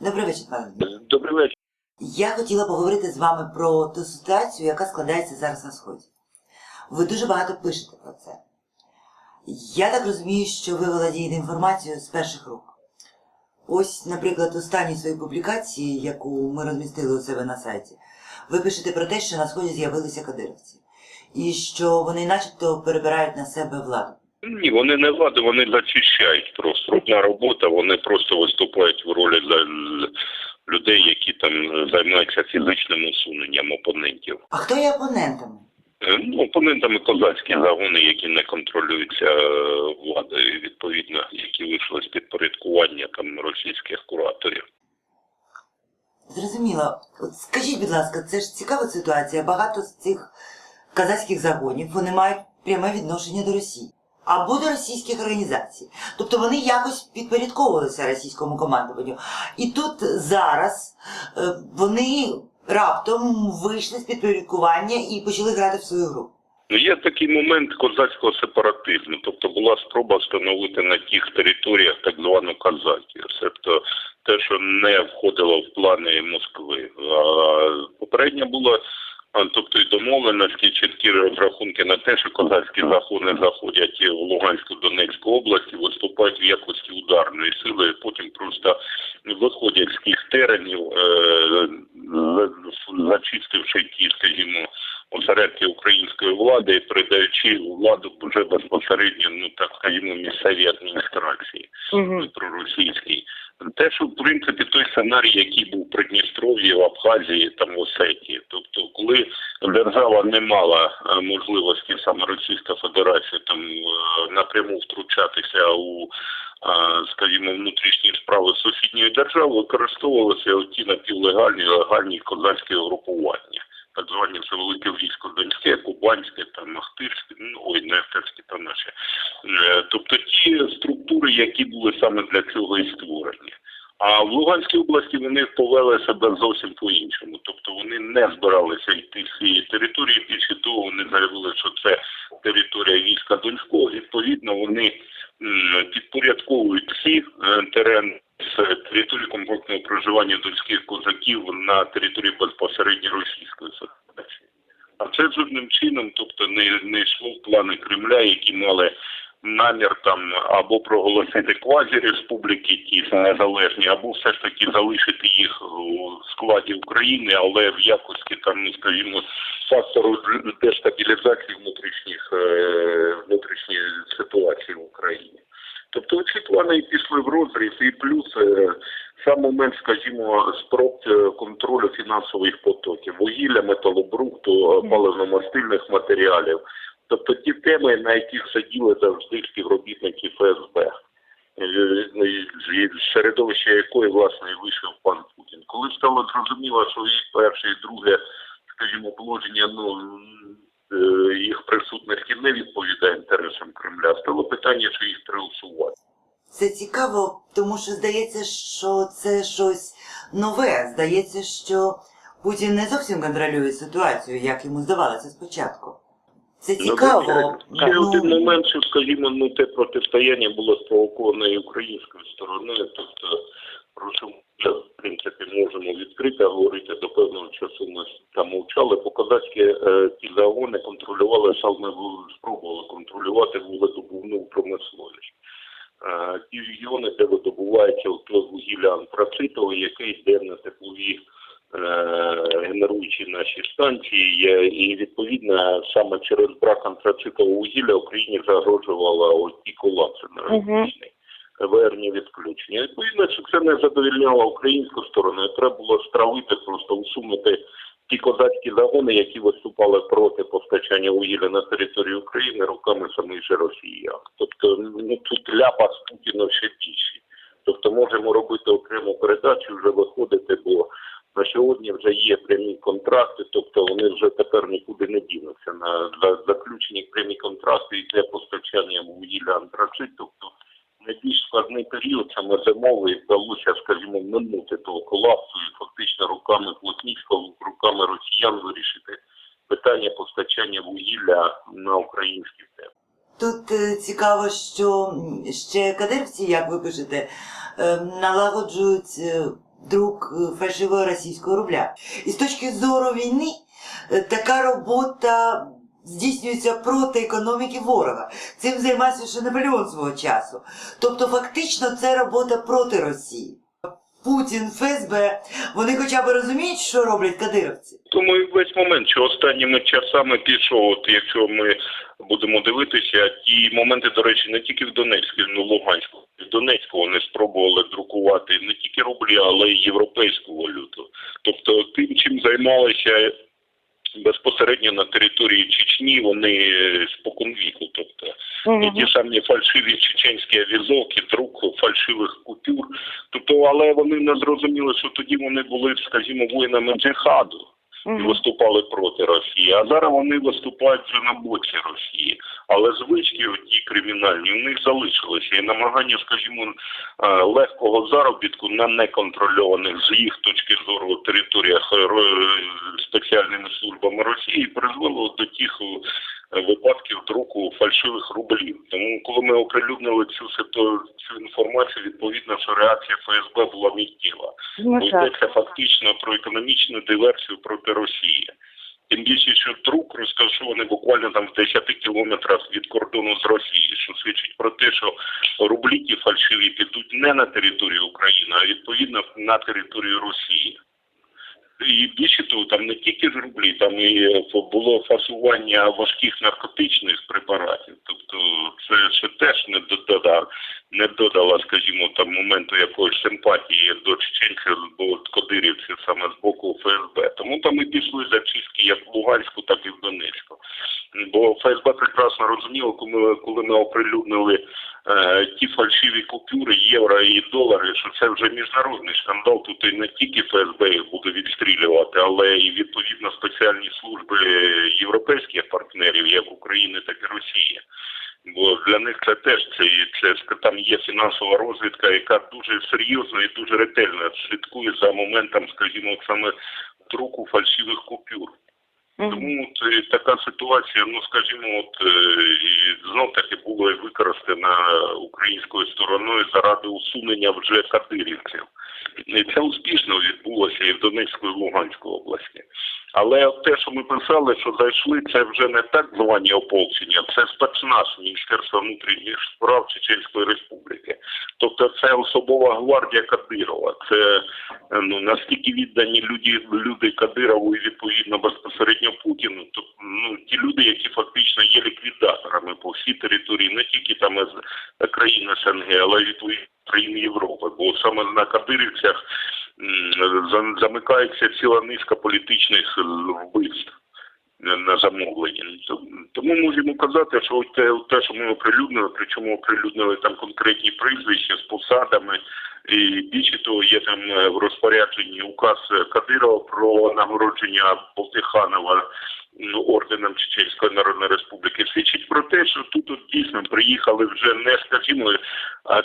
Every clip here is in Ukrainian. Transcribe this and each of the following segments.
Добрий вечір, пане. Дмитро. Добрий вечір. Я хотіла поговорити з вами про ту ситуацію, яка складається зараз на сході. Ви дуже багато пишете про це. Я так розумію, що ви володієте інформацією з перших рук. Ось, наприклад, останній своїй публікації, яку ми розмістили у себе на сайті, ви пишете про те, що на сході з'явилися кадировці, і що вони начебто перебирають на себе владу. Ні, вони не влади, вони зачищають просто. Одна робота, вони просто виступають в ролі для людей, які там займаються фізичним усуненням опонентів. А хто є опонентами? Е, Ну, опонентами козацькі загони, які не контролюються е, владою, відповідно, які вийшли з підпорядкування там російських кураторів. Зрозуміло. От скажіть, будь ласка, це ж цікава ситуація. Багато з цих казацьких загонів вони мають пряме відношення до Росії або до російських організацій. Тобто вони якось підпорядковувалися російському командуванню. І тут зараз е, вони раптом вийшли з підпорядкування і почали грати в свою гру. Ну, є такий момент козацького сепаратизму, тобто була спроба встановити на тих територіях так звану Казахію, тобто те, що не входило в плани Москви. А попередня була, тобто і домовленості, чіткі розрахунки на те, що козацькі загони заходять в Луганську Донецьку область, виступають в якості ударної сили, потім просто виходять з тих теренів, е, зачистивши ті, скажімо, осередки української влади і передаючи владу вже безпосередньо, ну так скажімо, місцевій адміністрації проросійській. Те, що в принципі той сценарій, який був в Придністров'ї, в Абхазії, там в Осетії. Тобто, коли держава не мала е, можливості саме Російська Федерація там е, напряму втручатися у е, скажімо, внутрішні справи сусідньої держави, використовувалися оті напівлегальні легальні козацькі угрупування так звані це велике військо Донське, Кубанське, там Ахтирське, ну ой, не Ахтирське, там наше. Е, Тобто ті структури, які були саме для цього і створені. А в Луганській області вони повели себе зовсім по-іншому. Тобто вони не збиралися йти з цієї території. Більше того, вони заявили, що це територія війська Донського. Відповідно, вони підпорядковують всі е, терени з території компактного проживання донських козаків на території безпосередньо Російської Федерації. А це жодним чином, тобто не, не йшло в плани Кремля, які мали намір там або проголосити квазі-республіки, ті незалежні, або все ж таки залишити їх у складі України, але в якості там, ну скажімо, фактору дестабілізації внутрішніх е, внутрішньої ситуації в Україні. Тобто ці плани пішли в розріз, і плюс е, сам момент, скажімо, спроб е, контролю фінансових потоків, вугілля, металобрухту, е, паливно-мастильних матеріалів. Тобто ті теми, на яких сиділи завжди співробітники ФСБ, з середовища якої, власне, вийшов пан Путін. Коли стало зрозуміло, що і перше, і друге, скажімо, положення, ну, їх присутності не відповідає інтересам Кремля, стало питання, що їх треба усувати. Це цікаво, тому що здається, що це щось нове. Здається, що Путін не зовсім контролює ситуацію, як йому здавалося спочатку. Це цікаво. Ну, Ще Ну, один момент, що, скажімо, ну, те протистояння було спровоковане і українською стороною, тобто, про що ми, в принципі, можемо відкрито говорити, до певного часу ми там мовчали, бо козацькі е, ті загони контролювали, саме спробували контролювати вугледобувну промисловість. Е, ті регіони, де видобувається вугілля антрацитове, яке йде на теплові е, генеруючі наші станції, і відповідно саме через брак антрацитового вугілля Україні загрожувала ось ті колапси енергетичні, ВРні відключення. Відповідно, що це не задовільняло українську сторону, треба було стравити, просто усунути ті козацькі загони, які виступали проти постачання вугілля на територію України руками самих же росіян. Тобто ну, тут ляпа з Путіна ще більші. Тобто можемо робити окрему передачу, вже виходити, бо на сьогодні вже є прямі контракти, тобто вони вже тепер нікуди не дінуться. На за заключені прямі контракти і для постачання вугілля антрацит, тобто найбільш складний період саме зимовий вдалося, скажімо, минути того колапсу і фактично руками Плотницького, руками росіян вирішити питання постачання вугілля на українські землі. Тут е, цікаво, що ще кадирівці, як ви пишете, е, налагоджують е, друк фальшивого російського рубля. І з точки зору війни така робота здійснюється проти економіки ворога. Цим займався ще Наполеон свого часу. Тобто, фактично, це робота проти Росії. Путін, ФСБ, вони хоча б розуміють, що роблять кадировці. Тому і весь момент, що останніми часами пішов, от якщо ми будемо дивитися, ті моменти, до речі, не тільки в Донецьку, ну Луганську. В Донецьку вони спробували друкувати не тільки рублі, але й європейську валюту. Тобто тим, чим займалися безпосередньо на території Чечні, вони е, споконвіку. Тобто і ті самі фальшиві чеченські авізовки, друк фальшивих купюр. Тобто, але вони не зрозуміли, що тоді вони були, скажімо, воїнами джихаду і виступали проти Росії. А зараз вони виступають вже на боці Росії. Але звички ті кримінальні у них залишилися. І намагання, скажімо, е, легкого заробітку на неконтрольованих з їх точки зору територіях е, спеціальними службами Росії призвело до тих е, випадків друку фальшивих рублів. Тому, коли ми оприлюднили цю цю інформацію, відповідно, що реакція ФСБ була миттєва. Ну Бо йдеться фактично про економічну диверсію проти Росії. Тим більше, що друк розташований буквально там в 10 кілометрах від кордону з Росією, що свідчить про те, що рублі ті фальшиві підуть не на територію України, а відповідно на територію Росії. І більше того, там не тільки ж рублі, там і е, було фасування важких наркотичних препаратів. Тобто це ще теж не додав, не додала, скажімо, там моменту якоїсь симпатії до чеченців, бо кадирівців саме з боку ФСБ. Тому там і пішли зачистки як в Луганську, так і в Донецьку. Бо ФСБ прекрасно розуміло, коли коли ми оприлюднили е, ті фальшиві купюри, євро і долари, що це вже міжнародний скандал. Тут і не тільки ФСБ їх буде відстрілювати, але і відповідно спеціальні служби європейських партнерів, як України, так і Росії. Бо для них це теж це, це там є фінансова розвідка, яка дуже серйозно і дуже ретельно слідкує за моментом, скажімо, саме друку фальшивих купюр. Тому от, е, така ситуація, ну скажімо, от е, і знов таки була використана українською стороною заради усунення вже кадирівців. Це успішно відбулося і в Донецьку і в Луганську області. Але те, що ми писали, що зайшли, це вже не так звані ополчення, це спецназ Міністерства внутрішніх справ Чеченської Республіки. Тобто це особова гвардія Кадирова. Це е, ну настільки віддані люди, люди Кадирову і відповідно безпосередньо Путіну. Тобто ну ті люди, які фактично є ліквідаторами по всій території, не тільки там із країн СНГ, але й відповідно країн Європи. Бо саме на Кадирівцях замикається ціла низка політичних вбивств на замовлення. Тому можемо казати, що те, те, що ми оприлюднили, причому оприлюднили там конкретні прізвища з посадами, і більше того, є там е, в розпорядженні указ Кадирова про нагородження Болтиханова орденом Чеченської Народної Республіки свідчить про те, що тут от дійсно приїхали вже не, скажімо,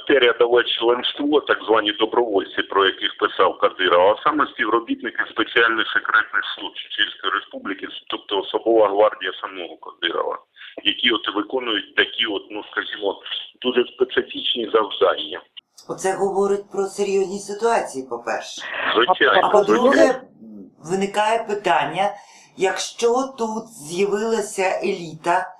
те рядове членство, так звані добровольці, про яких писав Кадиров, а саме співробітники спеціальних секретних служб Чеченської Республіки, тобто особова гвардія самого Кадирова, які от виконують такі, от, ну скажімо, дуже специфічні завдання. Оце говорить про серйозні ситуації, по-перше. Звичайно, А по-друге, виникає питання, якщо тут з'явилася еліта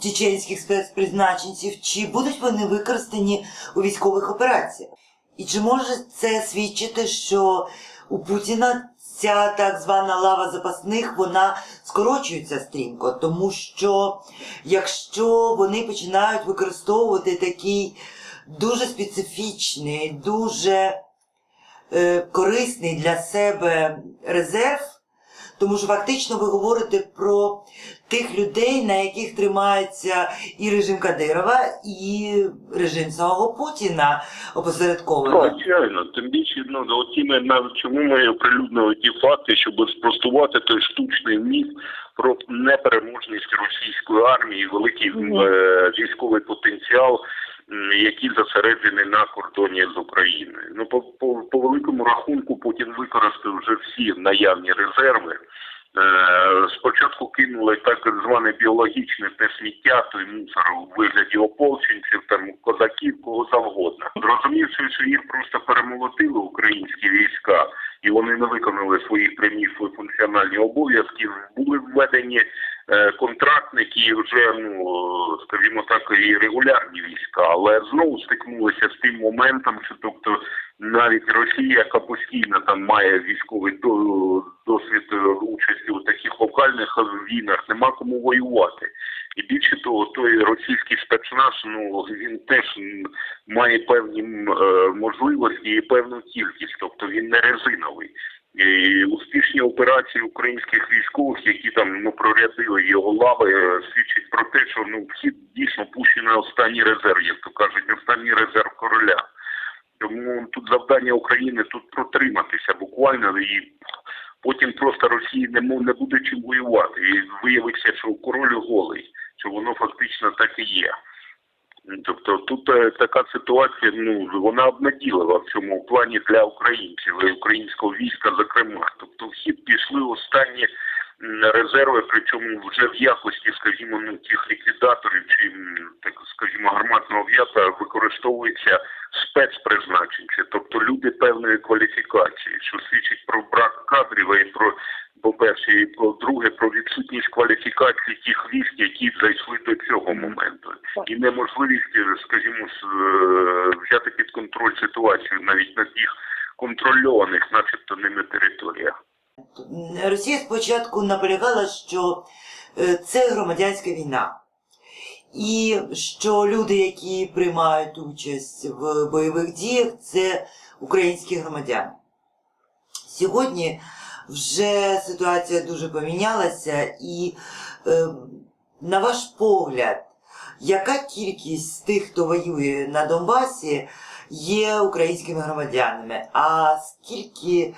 чеченських спецпризначенців, чи будуть вони використані у військових операціях? І чи може це свідчити, що у Путіна ця так звана лава запасних вона скорочується стрімко, тому що якщо вони починають використовувати такий дуже специфічний, дуже е, корисний для себе резерв, тому що фактично ви говорите про тих людей, на яких тримається і режим Кадирова, і режим самого Путіна опосередковано. Звичайно, тим більше ну от іменно чому ми оприлюднили ті факти, щоб спростувати той штучний міф про непереможність російської армії, великий Мгм. е, військовий потенціал, м, який зосереджений на кордоні з Україною. Ну по, по, по великому рахунку Путін використав вже всі наявні резерви. Е, Спочатку кинули так зване біологічне те сміття, той мусор у вигляді ополченців, там козаків, кого завгодно. Зрозумівши, що їх просто перемолотили українські війська, і вони не виконали своїх прямі свої функціональні обов'язки, були введені контрактники, і вже ну скажімо так, і регулярні війська, але знову стикнулися з тим моментом, що тобто навіть Росія, яка постійно там має військовий досвід е, участі у таких локальних війнах, нема кому воювати. І більше того, той російський спецназ, ну він теж має певні е, можливості і певну кількість, тобто він не резиновий. І успішні операції українських військових, які там ну прорядили його лави, е, свідчать про те, що ну всі дійсно пущені на останній резерв, як то кажуть, останній резерв короля. Тому тут завдання України тут протриматися буквально і потім просто Росії не не буде чим воювати. І виявиться, що король голий, що воно фактично так і є. Тобто тут е, така ситуація, ну вона обнаділива в цьому плані для українців і українського війська, зокрема. Тобто в хід пішли останні резерви, причому вже в якості, скажімо, ну тих ліквідаторів чи так скажімо, гарматного в'яза використовуються спецпризначенці, тобто люди певної кваліфікації, що свідчить про брак кадрів і про по-перше, і по-друге, про відсутність кваліфікації тих військ, які зайшли до цього моменту, і неможливість, скажімо, е, взяти під контроль ситуацію навіть на тих контрольованих, начебто ними територіях. Росія спочатку наполягала, що е, це громадянська війна. І що люди, які приймають участь в бойових діях, це українські громадяни. Сьогодні вже ситуація дуже помінялася, і е, на ваш погляд, яка кількість тих, хто воює на Донбасі, є українськими громадянами? А скільки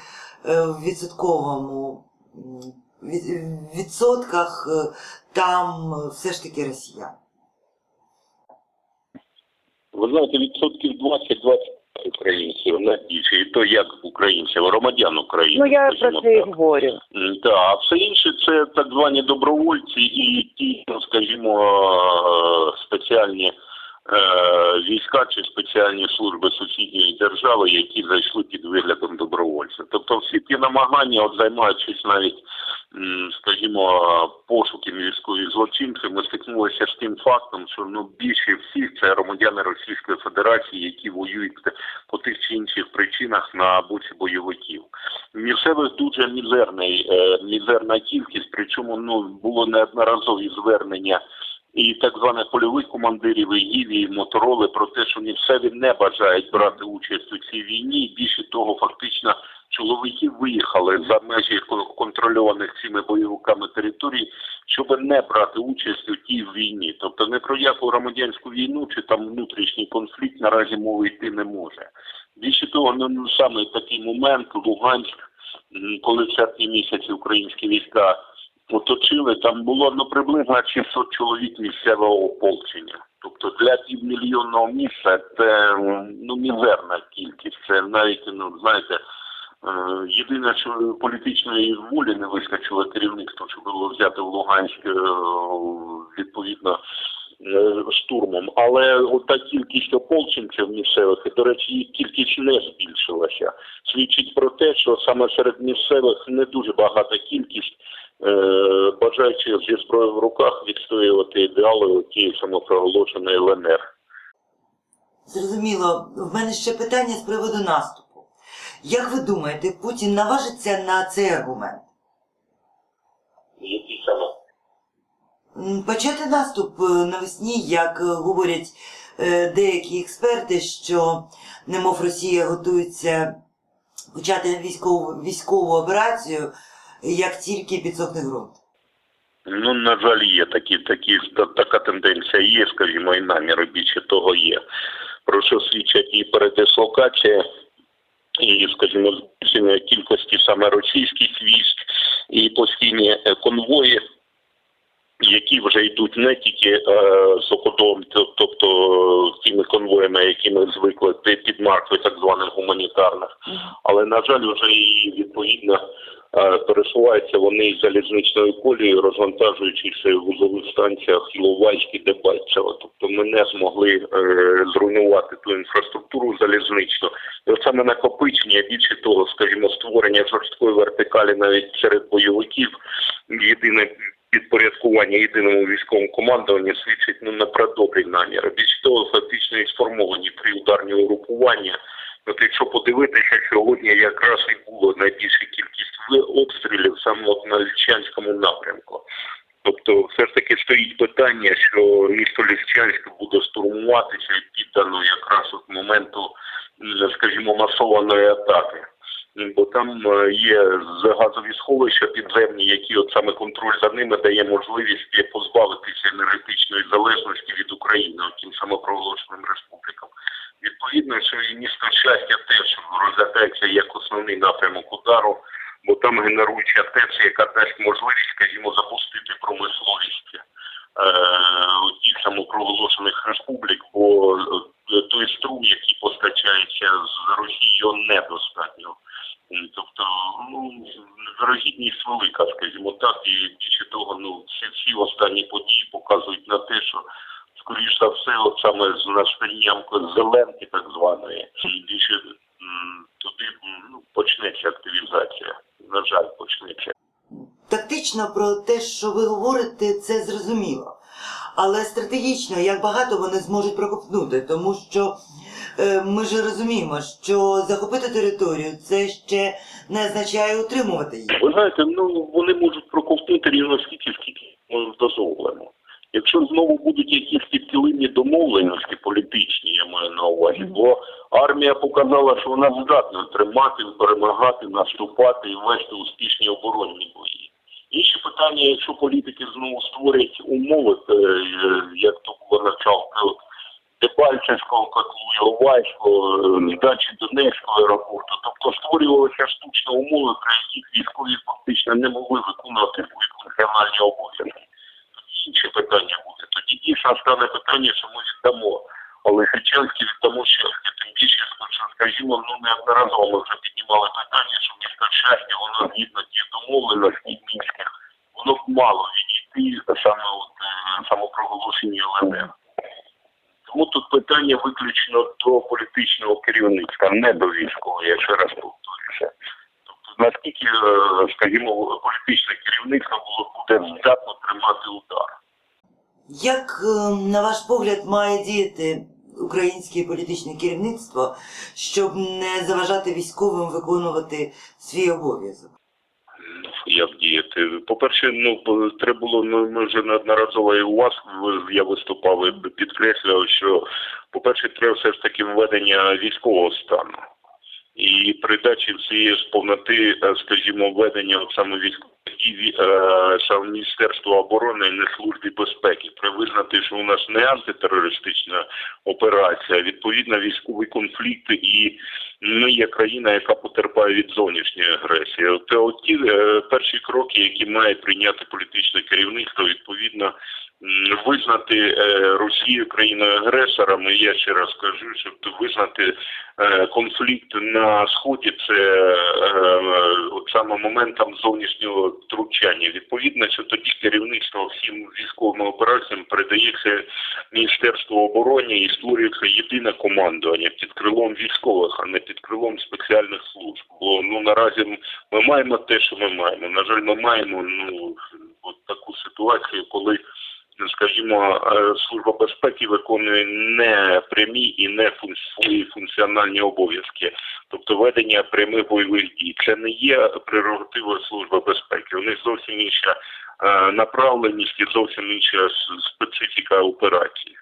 е, в відсотковому відсотках е, там все ж таки росіян? Ви знаєте, відсотків 20-20 українців найбільше, і то як українців, громадян України. Ну я про це і говорю. Так, а все інше це так звані добровольці і ті, ну, скажімо, спеціальні війська чи спеціальні служби сусідньої держави, які зайшли під виглядом добровольців. Тобто всі ті намагання, от займаючись навіть, скажімо, пошуком військових злочинців, ми стикнулися з тим фактом, що ну більше всіх це громадяни Російської Федерації, які воюють по тих чи інших причинах на боці бойовиків. Місцевих дуже мізерний, е, мізерна кількість, причому ну було неодноразові звернення і так званих польових командирів і гілі, і мотороли про те, що місцеві не бажають брати участь у цій війні. Більше того, фактично чоловіки виїхали за межі кон- контрольованих цими бойовиками територій, щоб не брати участь у тій війні. Тобто не про яку громадянську війну чи там внутрішній конфлікт наразі мови йти не може. Більше того, ну, ну саме такий момент Луганськ, коли в серпні місяці українські війська оточили, там було ну приблизно 600 чоловік місцевого ополчення. Тобто для півмільйонного міста це ну мізерна кількість. Це навіть ну знаєте. е, Єдине, що політичної волі не вискочило керівництво, що було взяти в Луганськ е, відповідно штурмом. Але ота кількість ополченців місцевих, і, до речі, їх кількість не збільшилася. Свідчить про те, що саме серед місцевих не дуже багата кількість е, бажаючих зі зброєю в руках відстоювати ідеали тієї самопроголошеної ЛНР. Зрозуміло, в мене ще питання з приводу наступу. Як ви думаєте, Путін наважиться на цей аргумент? Які саме? М, Почати наступ е, навесні, як е, говорять е, деякі експерти, що немов Росія готується почати військову, військову операцію, як тільки підсохне ґрунт. Ну, на жаль, є такі, такі, така тенденція є, скажімо, і наміри більше того є. Про що свідчать і передислокація, і, скажімо, збільшення кількості саме російських військ, і постійні конвої які вже йдуть не тільки е, суходом, тобто тими конвоями, які ми звикли під маркою так званих гуманітарних, але на жаль, вже і відповідно е, пересуваються вони залізничною колією, розвантажуючися в вузових станціях Іловайськ і Дебальцево. Тобто ми не змогли е, зруйнувати ту інфраструктуру залізничну. І от саме накопичення, більше того, скажімо, створення жорсткої вертикалі навіть серед бойовиків, єдине підпорядкування єдиному військовому командуванню свідчить ну не про добрі наміри. Більше того, фактично і сформовані три ударні угрупування. От якщо подивитися, сьогодні якраз і було найбільша кількість обстрілів саме от на Лічанському напрямку. Тобто, все ж таки стоїть питання, що місто Ліщанськ буде штурмуватися і піддано якраз от моменту, скажімо, масованої атаки. Бо там е, є газові сховища підземні, які от саме контроль за ними дає можливість позбавитися енергетичної залежності від України, тим самопроголошеним республікам. Відповідно, що і місто щастя теж розглядається як основний напрямок удару, бо там генеруюча ТЕЦ, яка дасть можливість, скажімо, запустити промисловість е, тих самопроголошених республік, бо е, той струм, який постачається з Росії, недостатньо. М, Тобто, ну, вирогідність велика, скажімо так, і більше того, ну, всі, всі останні події показують на те, що скоріш за все, от саме з настанням зеленки так званої, більше туди ну, почнеться активізація. На жаль, почнеться. Тактично про те, що ви говорите, це зрозуміло. Але стратегічно, як багато вони зможуть прокопнути, тому що е, ми ж розуміємо, що захопити територію це ще не означає утримувати її. Ви знаєте, ну вони можуть проковтнути рівно стільки, скільки ми дозволимо. Якщо знову будуть якісь підкилимні домовленості політичні, я маю на увазі, бо армія показала, що вона здатна тримати, перемагати, наступати і вести успішні оборонні бої. Інші питання, якщо політики знову створять умови, е, е, як то було началку Дебальцевського котлу, Іловайського, е, здачі Донецького аеропорту, тобто створювалися штучні умови, при яких військові фактично не могли виконувати свої функціональні обов'язки. Інше питання буде. Тоді дійсно стане питання, що ми віддамо. Але Хречанський віддамо щастя. Тим більше, що, скажімо, ну неодноразово ми вже піднімали питання, що місто щастя, воно згідно тих домовленостей мінських, воно б мало відійти саме от е, самопроголошені ЛНР. Тому тут питання виключно до політичного керівництва, не до військового, я ще раз повторюся. Тобто наскільки, е, скажімо, політичне керівництво буде здатно тримати удар. Як, е, на ваш погляд, має діяти українське політичне керівництво, щоб не заважати військовим виконувати свій обов'язок? Як діяти? По-перше, ну треба було, ну ми вже неодноразово і у вас я виступав і підкреслював, що по-перше, треба все ж таки введення військового стану. І передачі всієї ж е, скажімо, введення саме військових і е, Міністерства оборони, не службі безпеки, треба визнати, що у нас не антитерористична операція, а відповідно військовий конфлікт, і ми є країна, яка потерпає від зовнішньої агресії. От ті е, перші кроки, які має прийняти політичне керівництво, відповідно визнати е, Росію країною агресором. І я ще раз кажу, щоб визнати е, конфлікт на сході, це е, саме моментом зовнішнього втручання. Відповідно, що тоді керівництво всім військовим операціям передається Міністерству оборони і створюється єдине командування під крилом військових, а не під крилом спеціальних служб. Бо ну наразі ми маємо те, що ми маємо. На жаль, ми маємо ну от таку ситуацію, коли. Скажімо, е, служба безпеки виконує не прямі і не свої функціональні обов'язки, тобто ведення прямих бойових дій. Це не є прерогативою служби безпеки. У них зовсім інша е, направленість і зовсім інша специфіка операції.